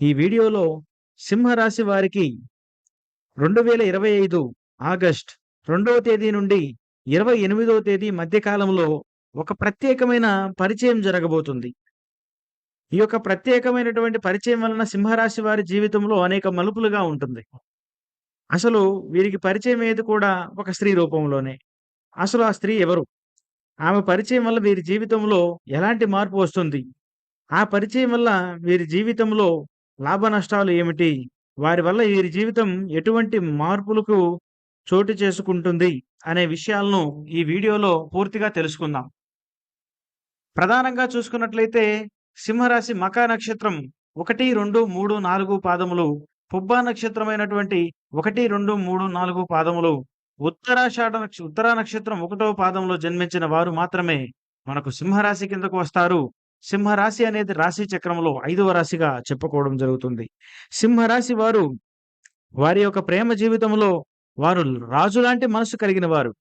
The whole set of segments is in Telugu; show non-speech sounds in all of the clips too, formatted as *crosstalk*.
ఈ వీడియోలో సింహరాశి వారికి రెండు వేల ఇరవై ఐదు ఆగస్ట్ రెండవ తేదీ నుండి ఇరవై ఎనిమిదవ తేదీ మధ్యకాలంలో ఒక ప్రత్యేకమైన పరిచయం జరగబోతుంది. ఈ యొక్క ప్రత్యేకమైనటువంటి పరిచయం వలన సింహరాశి వారి జీవితంలో అనేక మలుపులుగా ఉంటుంది. అసలు వీరికి పరిచయం ఏది కూడా ఒక స్త్రీ రూపంలోనే. అసలు ఆ స్త్రీ ఎవరు? ఆమె పరిచయం వల్ల వీరి జీవితంలో ఎలాంటి మార్పు వస్తుంది? ఆ పరిచయం వల్ల వీరి జీవితంలో లాభ నష్టాలు ఏమిటి? వారి వల్ల వీరి జీవితం ఎటువంటి మార్పులకు చోటు చేసుకుంటుంది అనే విషయాలను ఈ వీడియోలో పూర్తిగా తెలుసుకుందాం. ప్రధానంగా చూసుకున్నట్లయితే సింహరాశి మకా నక్షత్రం ఒకటి రెండు మూడు నాలుగు పాదములు పుబ్బా నక్షత్రమైనటువంటి ఒకటి రెండు మూడు నాలుగు పాదములు ఉత్తరాషాఢ నక్ష ఉత్తరా నక్షత్రం ఒకటో పాదంలో జన్మించిన వారు మాత్రమే మనకు సింహరాశి కిందకు వస్తారు. సింహరాశి అనేది రాశి చక్రంలో ఐదవ రాశిగా చెప్పుకోవడం జరుగుతుంది. సింహరాశి వారు వారి యొక్క ప్రేమ జీవితంలో వారు రాజు లాంటి మనసు కలిగిన వారు.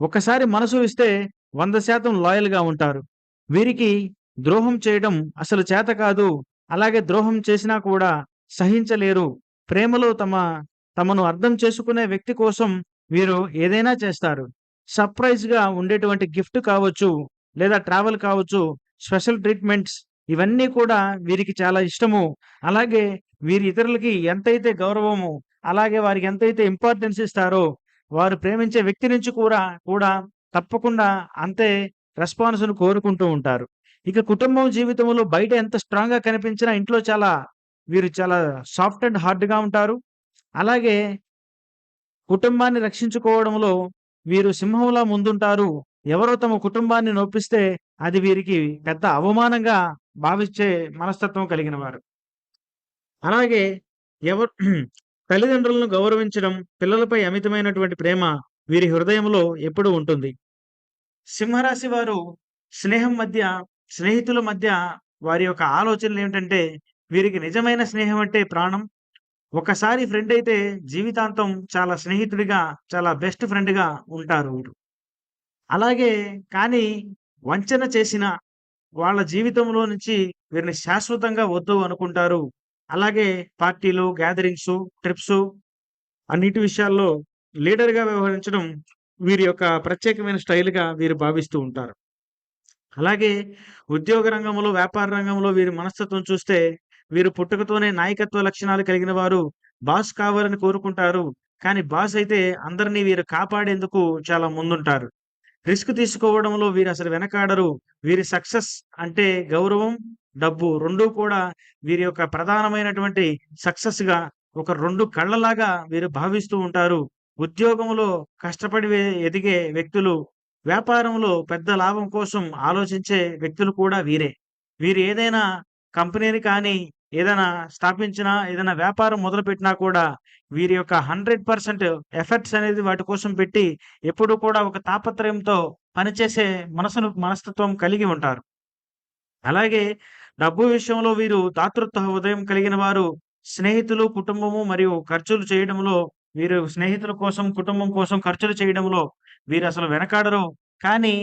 ఒకసారి మనసు ఇస్తే వంద శాతం లాయల్గా ఉంటారు. వీరికి ద్రోహం చేయడం అసలు చేత కాదు. అలాగే ద్రోహం చేసినా కూడా సహించలేరు. ప్రేమలో తమ తమను అర్థం చేసుకునే వ్యక్తి కోసం వీరు ఏదైనా చేస్తారు. సర్ప్రైజ్గా ఉండేటువంటి గిఫ్ట్ కావచ్చు లేదా ట్రావెల్ కావచ్చు. స్పెషల్ ట్రీట్మెంట్స్ ఇవన్నీ కూడా వీరికి చాలా ఇష్టము. అలాగే వీరి ఇతరులకి ఎంతైతే గౌరవము అలాగే వారికి ఎంతైతే ఇంపార్టెన్స్ ఇస్తారో వారు ప్రేమించే వ్యక్తి నుంచి కూడా కూడా తప్పకుండా అంతే రెస్పాన్స్ను కోరుకుంటూ ఉంటారు. ఇక కుటుంబం జీవితంలో బయట ఎంత స్ట్రాంగ్గా కనిపించినా ఇంట్లో చాలా వీరు చాలా సాఫ్ట్ అండ్ హార్డ్గా ఉంటారు. అలాగే కుటుంబాన్ని రక్షించుకోవడంలో వీరు సింహంలా ముందుంటారు. ఎవరో తమ కుటుంబాన్ని నొప్పిస్తే అది వీరికి పెద్ద అవమానంగా భావించే మనస్తత్వం కలిగిన వారు అలాగే ఎవరు *clears throat* తల్లిదండ్రులను గౌరవించడం పిల్లలపై అమితమైనటువంటి ప్రేమ వీరి హృదయంలో ఎప్పుడూ ఉంటుంది. సింహరాశి వారు స్నేహం మధ్య స్నేహితుల మధ్య వారి యొక్క ఆలోచనలు ఏమిటంటే వీరికి నిజమైన స్నేహం అంటే ప్రాణం. ఒకసారి ఫ్రెండ్ అయితే జీవితాంతం చాలా స్నేహితుడిగా చాలా బెస్ట్ ఫ్రెండ్గా ఉంటారు వీరు. అలాగే కానీ వంచన చేసిన వాళ్ళ జీవితంలో నుంచి వీరిని శాశ్వతంగా వద్దు అనుకుంటారు. అలాగే పార్టీలు గ్యాదరింగ్స్ ట్రిప్స్ అన్నిటి విషయాల్లో లీడర్గా వ్యవహరించడం వీరి యొక్క ప్రత్యేకమైన స్టైల్గా వీరు భావిస్తూ ఉంటారు. అలాగే ఉద్యోగ రంగంలో వ్యాపార రంగంలో వీరి మనస్తత్వం చూస్తే వీరు పుట్టుకతోనే నాయకత్వ లక్షణాలు కలిగిన వారు బాస్ కావాలని కోరుకుంటారు. కానీ బాస్ అయితే అందరినీ వీరు కాపాడేందుకు చాలా ముందుంటారు. రిస్క్ తీసుకోవడంలో వీరు అసలు వెనకాడరు. వీరి సక్సెస్ అంటే గౌరవం డబ్బు రెండూ కూడా వీరి యొక్క ప్రధానమైనటువంటి సక్సెస్గా ఒక రెండు కళ్ళలాగా వీరు భావిస్తూ ఉంటారు. ఉద్యోగంలో కష్టపడి ఎదిగే వ్యక్తులు వ్యాపారంలో పెద్ద లాభం కోసం ఆలోచించే వ్యక్తులు కూడా వీరే. వీరు ఏదైనా కంపెనీని కానీ ఏదైనా స్థాపించినా ఏదైనా వ్యాపారం మొదలుపెట్టినా కూడా వీరి యొక్క హండ్రెడ్ పర్సెంట్ ఎఫర్ట్స్ అనేది వాటి కోసం పెట్టి ఎప్పుడు కూడా ఒక తాపత్రయంతో పనిచేసే మనసును మనస్తత్వం కలిగి ఉంటారు. అలాగే డబ్బు విషయంలో వీరు దాతృత్వ ఉదయం కలిగిన వారు స్నేహితులు కుటుంబము మరియు ఖర్చులు చేయడంలో వీరు స్నేహితుల కోసం కుటుంబం కోసం ఖర్చులు చేయడంలో వీరు అసలు వెనకాడరు. కానీ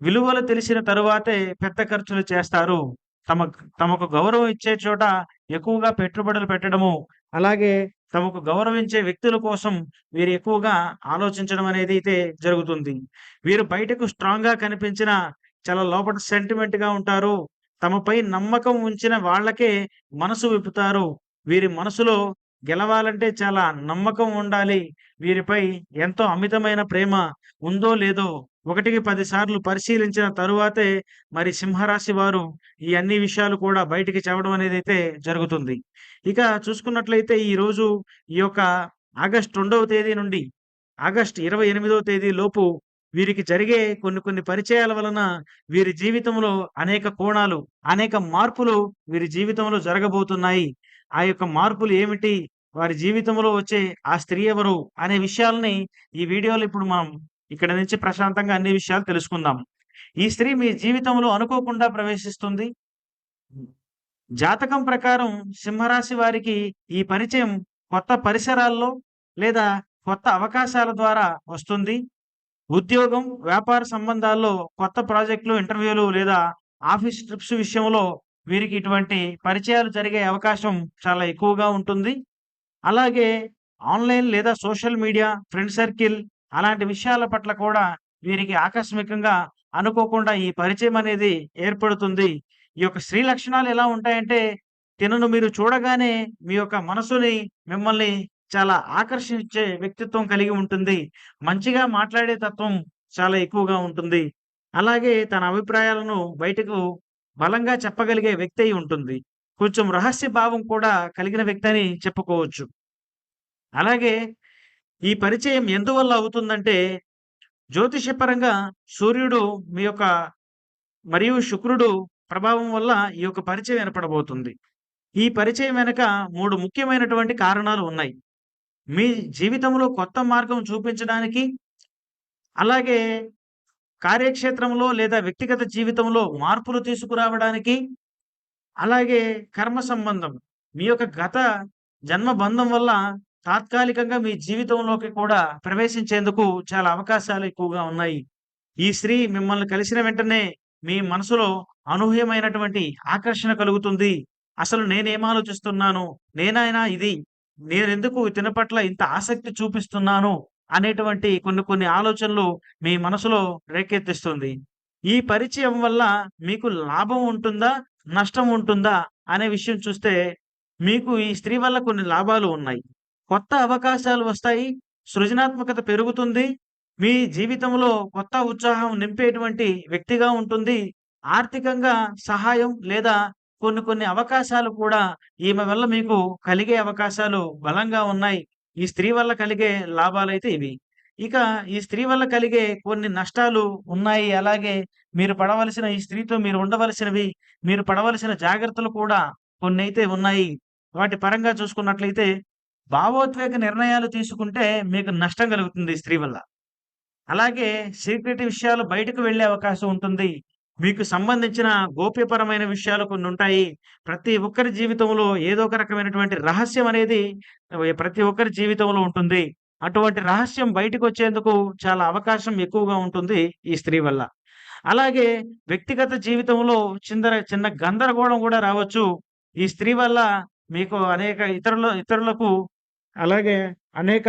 విలువలు తెలిసిన తరువాతే పెద్ద ఖర్చులు చేస్తారు. తమ తమకు గౌరవం ఇచ్చే చోట ఎక్కువగా పెట్టుబడులు పెట్టడము అలాగే తమకు గౌరవించే వ్యక్తుల కోసం వీరు ఎక్కువగా ఆలోచించడం అనేది అయితే జరుగుతుంది. వీరు బయటకు స్ట్రాంగ్గా కనిపించిన చాలా లోపల సెంటిమెంట్గా ఉంటారు. తమపై నమ్మకం ఉంచిన వాళ్ళకే మనసు విప్పుతారు. వీరి మనసులో గెలవాలంటే చాలా నమ్మకం ఉండాలి. వీరిపై ఎంతో అమితమైన ప్రేమ ఉందో లేదో ఒకటికి పదిసార్లు పరిశీలించిన తరువాతే మరి సింహరాశి వారు ఈ అన్ని విషయాలు కూడా బయటికి చెప్పడం అనేది అయితే జరుగుతుంది. ఇక చూసుకున్నట్లయితే ఈ రోజు ఈ యొక్క ఆగస్ట్ రెండవ తేదీ నుండి ఆగస్ట్ ఇరవై ఎనిమిదవ తేదీ లోపు వీరికి జరిగే కొన్ని కొన్ని పరిచయాల వలన వీరి జీవితంలో అనేక కోణాలు అనేక మార్పులు వీరి జీవితంలో జరగబోతున్నాయి. ఆ యొక్క మార్పులు ఏమిటి? వారి జీవితంలో వచ్చే ఆ స్త్రీ ఎవరు? అనే విషయాల్ని ఈ వీడియోలో ఇప్పుడు మనం ఇక్కడ నుంచి ప్రశాంతంగా అన్ని విషయాలు తెలుసుకుందాం. ఈ స్త్రీ మీ జీవితంలో అనుకోకుండా ప్రవేశిస్తుంది? జాతకం ప్రకారం సింహరాశి వారికి ఈ పరిచయం కొత్త పరిసరాల్లో లేదా కొత్త అవకాశాల ద్వారా వస్తుంది. ఉద్యోగం వ్యాపార సంబంధాల్లో కొత్త ప్రాజెక్టులు ఇంటర్వ్యూలు లేదా ఆఫీస్ ట్రిప్స్ విషయంలో వీరికి ఇటువంటి పరిచయాలు జరిగే అవకాశం చాలా ఎక్కువగా ఉంటుంది. అలాగే ఆన్‌లైన్ లేదా సోషల్ మీడియా, ఫ్రెండ్ సర్కిల్ అలాంటి విషయాల పట్ల కూడా వీరికి ఆకస్మికంగా అనుకోకుండా ఈ పరిచయం అనేది ఏర్పడుతుంది. ఈ యొక్క స్త్రీ లక్షణాలు ఎలా ఉంటాయంటే, తినను మీరు చూడగానే మీ యొక్క మనసుని మిమ్మల్ని చాలా ఆకర్షించే వ్యక్తిత్వం కలిగి ఉంటుంది. మంచిగా మాట్లాడే తత్వం చాలా ఎక్కువగా ఉంటుంది. అలాగే తన అభిప్రాయాలను బయటకు బలంగా చెప్పగలిగే వ్యక్తి అయి ఉంటుంది. కొంచెం రహస్య భావం కూడా కలిగిన వ్యక్తి అని చెప్పుకోవచ్చు. అలాగే ఈ పరిచయం ఎందువల్ల అవుతుందంటే, జ్యోతిషపరంగా సూర్యుడు మీ యొక్క మరియు శుక్రుడు ప్రభావం వల్ల ఈ యొక్క పరిచయం ఏర్పడబోతుంది. ఈ పరిచయం వెనక మూడు ముఖ్యమైనటువంటి కారణాలు ఉన్నాయి. మీ జీవితంలో కొత్త మార్గం చూపించడానికి అలాగే కార్యక్షేత్రంలో లేదా వ్యక్తిగత జీవితంలో మార్పులు తీసుకురావడానికి, అలాగే కర్మ సంబంధం మీ యొక్క గత జన్మ బంధం వల్ల తాత్కాలికంగా మీ జీవితంలోకి కూడా ప్రవేశించేందుకు చాలా అవకాశాలు ఎక్కువగా ఉన్నాయి. ఈ స్త్రీ మిమ్మల్ని కలిసిన వెంటనే మీ మనసులో అనూహ్యమైనటువంటి ఆకర్షణ కలుగుతుంది. అసలు నేనేం ఆలోచిస్తున్నాను? నేనైనా ఇది? నేనెందుకు ఇతని పట్ల ఇంత ఆసక్తి చూపిస్తున్నాను? అనేటువంటి కొన్ని కొన్ని ఆలోచనలు మీ మనసులో రేకెత్తిస్తుంది. ఈ పరిచయం వల్ల మీకు లాభం ఉంటుందా? నష్టం ఉంటుందా? అనే విషయం చూస్తే మీకు ఈ స్త్రీ వల్ల కొన్ని లాభాలు ఉన్నాయి. కొత్త అవకాశాలు వస్తాయి. సృజనాత్మకత పెరుగుతుంది. మీ జీవితంలో కొత్త ఉత్సాహం నింపేటువంటి వ్యక్తిగా ఉంటుంది. ఆర్థికంగా సహాయం లేదా కొన్ని కొన్ని అవకాశాలు కూడా ఈమె వల్ల మీకు కలిగే అవకాశాలు బలంగా ఉన్నాయి. ఈ స్త్రీ వల్ల కలిగే లాభాలైతే ఇవి. ఇక ఈ స్త్రీ వల్ల కలిగే కొన్ని నష్టాలు ఉన్నాయి. అలాగే మీరు పడవలసిన ఈ స్త్రీతో మీరు ఉండవలసినవి, మీరు పడవలసిన జాగ్రత్తలు కూడా కొన్ని అయితే ఉన్నాయి. వాటి పరంగా చూసుకున్నట్లయితే భావోద్వేగ నిర్ణయాలు తీసుకుంటే మీకు నష్టం కలుగుతుంది స్త్రీ వల్ల. అలాగే సీక్రెట్ విషయాలు బయటకు వెళ్ళే అవకాశం ఉంటుంది. మీకు సంబంధించిన గోప్యపరమైన విషయాలు కొన్ని ఉంటాయి ప్రతి ఒక్కరి జీవితంలో ఏదో ఒక రకమైనటువంటి రహస్యం అనేది ప్రతి ఒక్కరి జీవితంలో ఉంటుంది. అటువంటి రహస్యం బయటికొచ్చేందుకు చాలా అవకాశం ఎక్కువగా ఉంటుంది ఈ స్త్రీ వల్ల. అలాగే వ్యక్తిగత జీవితంలో చిందర చిన్న గందరగోళం కూడా రావచ్చు. ఈ స్త్రీ వల్ల మీకు అనేక ఇతరుల ఇతరులకు అలాగే అనేక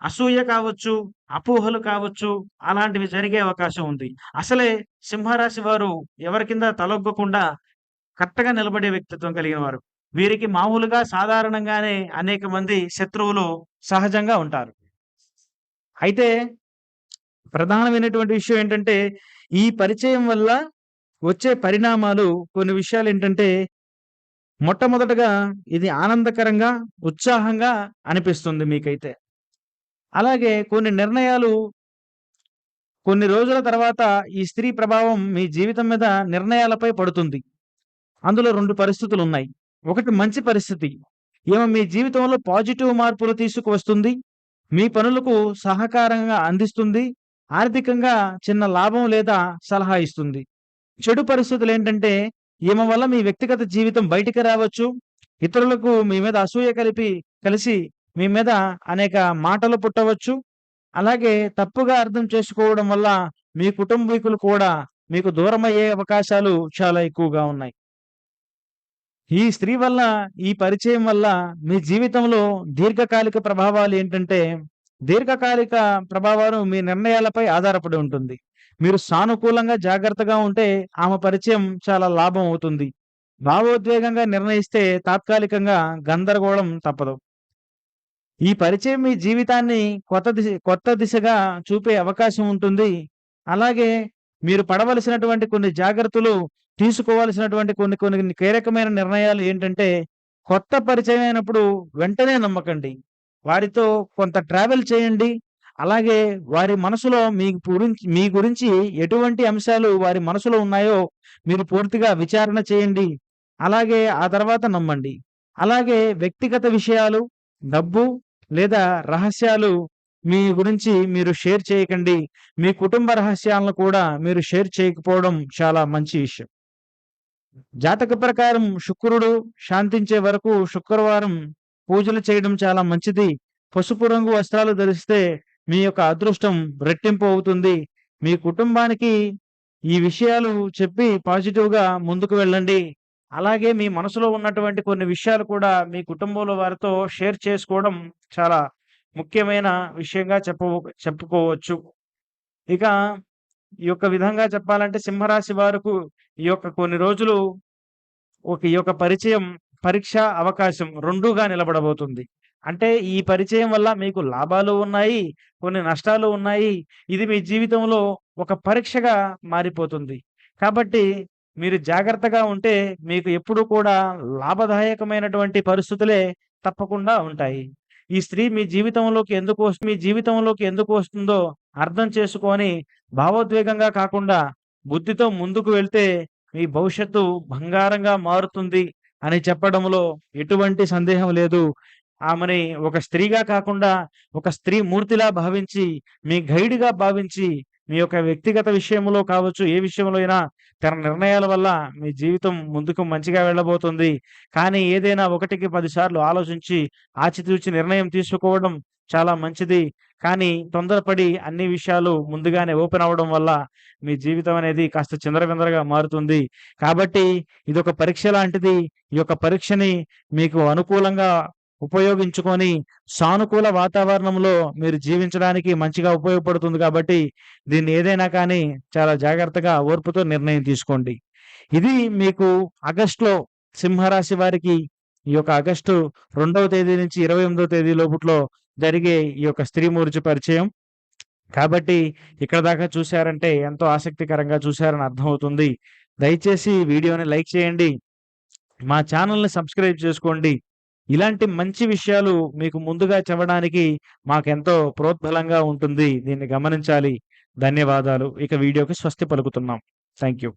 అసూయ కావచ్చు, అపోహలు కావచ్చు, అలాంటివి జరిగే అవకాశం ఉంది. అసలే సింహరాశి వారు ఎవరి కింద తలొగ్గకుండా కరెక్ట్‌గా నిలబడే వ్యక్తిత్వం కలిగిన వారు. వీరికి మామూలుగా సాధారణంగానే అనేక మంది శత్రువులు సహజంగా ఉంటారు. అయితే ప్రధానమైనటువంటి విషయం ఏంటంటే, ఈ పరిచయం వల్ల వచ్చే పరిణామాలు కొన్ని విషయాలు ఏంటంటే మొట్టమొదటగా ఇది ఆనందకరంగా, ఉత్సాహంగా అనిపిస్తుంది మీకైతే. అలాగే కొన్ని నిర్ణయాలు కొన్ని రోజుల తర్వాత ఈ స్త్రీ ప్రభావం మీ జీవితం మీద నిర్ణయాలపై పడుతుంది. అందులో రెండు పరిస్థితులు ఉన్నాయి ఒకటి మంచి పరిస్థితి. ఈమె మీ జీవితంలో పాజిటివ్ మార్పులు తీసుకువస్తుంది. మీ పనులకు సహకారంగా అందిస్తుంది. ఆర్థికంగా చిన్న లాభం లేదా సలహా ఇస్తుంది. చెడు పరిస్థితులు ఏంటంటే ఈమె వల్ల మీ వ్యక్తిగత జీవితం బయటికి రావచ్చు. ఇతరులకు మీ మీద అసూయ కలిపి కలిసి మీ మీద అనేక మాటలు పుట్టవచ్చు. అలాగే తప్పుగా అర్థం చేసుకోవడం వల్ల మీ కుటుంబీకులు కూడా మీకు దూరమయ్యే అవకాశాలు చాలా ఎక్కువగా ఉన్నాయి. ఈ స్త్రీ వల్ల, ఈ పరిచయం వల్ల మీ జీవితంలో దీర్ఘకాలిక ప్రభావాలు ఏంటంటే దీర్ఘకాలిక ప్రభావాలు మీ నిర్ణయాలపై ఆధారపడి ఉంటుంది. మీరు సానుకూలంగా, జాగ్రత్తగా ఉంటే ఆమె పరిచయం చాలా లాభం అవుతుంది. భావోద్వేగంగా నిర్ణయిస్తే తాత్కాలికంగా గందరగోళం తప్పదు. ఈ పరిచయం మీ జీవితాన్ని కొత్త దిశ కొత్త దిశగా చూపే అవకాశం ఉంటుంది. అలాగే మీరు పడవలసినటువంటి కొన్ని జాగ్రత్తలు, తీసుకోవాల్సినటువంటి కొన్ని కొన్ని కీలకమైన నిర్ణయాలు ఏంటంటే, కొత్త పరిచయం అయినప్పుడు వెంటనే నమ్మకండి. వారితో కొంత ట్రావెల్ చేయండి. అలాగే వారి మనసులో మీ గురించి మీ గురించి ఎటువంటి అంశాలు వారి మనసులో ఉన్నాయో మీరు పూర్తిగా విచారణ చేయండి. అలాగే ఆ తర్వాత నమ్మండి. అలాగే వ్యక్తిగత విషయాలు, డబ్బు లేదా రహస్యాలు మీ గురించి మీరు షేర్ చేయకండి. మీ కుటుంబ రహస్యాలను కూడా మీరు షేర్ చేయకపోవడం చాలా మంచి విషయం. జాతక ప్రకారం శుక్రుడు శాంతించే వరకు శుక్రవారం పూజలు చేయడం చాలా మంచిది. పసుపు రంగు వస్త్రాలు ధరిస్తే మీ యొక్క అదృష్టం రెట్టింపు అవుతుంది. మీ కుటుంబానికి ఈ విషయాలు చెప్పి పాజిటివ్‌గా ముందుకు వెళ్ళండి. అలాగే మీ మనసులో ఉన్నటువంటి కొన్ని విషయాలు కూడా మీ కుటుంబంలో వారితో షేర్ చేసుకోవడం చాలా ముఖ్యమైన విషయంగా చెప్ప చెప్పుకోవచ్చు. ఇక ఈ యొక్క విధంగా చెప్పాలంటే సింహరాశి వారుకు ఈ యొక్క కొన్ని రోజులు ఒక ఈ యొక్క పరిచయం, పరీక్ష, అవకాశం రెండుగా నిలబడబోతుంది. అంటే ఈ పరిచయం వల్ల మీకు లాభాలు ఉన్నాయి. కొన్ని నష్టాలు ఉన్నాయి. ఇది మీ జీవితంలో ఒక పరీక్షగా మారిపోతుంది. కాబట్టి మీరు జాగ్రత్తగా ఉంటే మీకు ఎప్పుడూ కూడా లాభదాయకమైనటువంటి పరిస్థితులే తప్పకుండా ఉంటాయి. ఈ స్త్రీ మీ జీవితంలోకి ఎందుకు మీ జీవితంలోకి ఎందుకు వస్తుందో అర్థం చేసుకొని భావోద్వేగంగా కాకుండా బుద్ధితో ముందుకు వెళ్తే మీ భవిష్యత్తు బంగారంగా మారుతుంది అని చెప్పడంలో ఎటువంటి సందేహం లేదు. ఆమెని ఒక స్త్రీగా కాకుండా ఒక స్త్రీ మూర్తిలా భావించి, మీ గైడ్‌గా భావించి, మీ యొక్క వ్యక్తిగత విషయంలో కావచ్చు, ఏ విషయంలో అయినా తన నిర్ణయాల వల్ల మీ జీవితం ముందుకు మంచిగా వెళ్ళబోతుంది. కానీ ఏదైనా ఒకటికి పదిసార్లు ఆలోచించి, ఆచితూచి నిర్ణయం తీసుకోవడం చాలా మంచిది. కానీ తొందరపడి అన్ని విషయాలు ముందుగానే ఓపెన్ అవ్వడం వల్ల మీ జీవితం అనేది కాస్త చిందరవిందరగా మారుతుంది. కాబట్టి ఇదొక పరీక్ష లాంటిది. ఈ యొక్క పరీక్షని మీకు అనుకూలంగా ఉపయోగించుకొని సానుకూల వాతావరణంలో మీరు జీవించడానికి మంచిగా ఉపయోగపడుతుంది కాబట్టి దీన్ని ఏదైనా కానీ చాలా జాగ్రత్తగా ఓర్పుతో నిర్ణయం తీసుకోండి. ఇది మీకు ఆగస్ట్‌లో సింహరాశి వారికి ఈ యొక్క ఆగస్టు రెండవ తేదీ నుంచి 28వ తేదీ లోపుట్లో జరిగే ఈ యొక్క స్త్రీ మూర్చి పరిచయం. కాబట్టి ఇక్కడ దాకా చూశారంటే ఎంతో ఆసక్తికరంగా చూశారని అర్థమవుతుంది. దయచేసి వీడియోని లైక్ చేయండి. మా ఛానల్ని సబ్స్క్రైబ్ చేసుకోండి. ఇలాంటి మంచి విషయాలు మీకు ముందుగా చెప్పడానికి మాకెంతో ప్రోద్బలంగా ఉంటుంది. దీన్ని గమనించాలి. ధన్యవాదాలు. ఇక వీడియోకి స్వస్తి పలుకుతున్నాం. Thank you.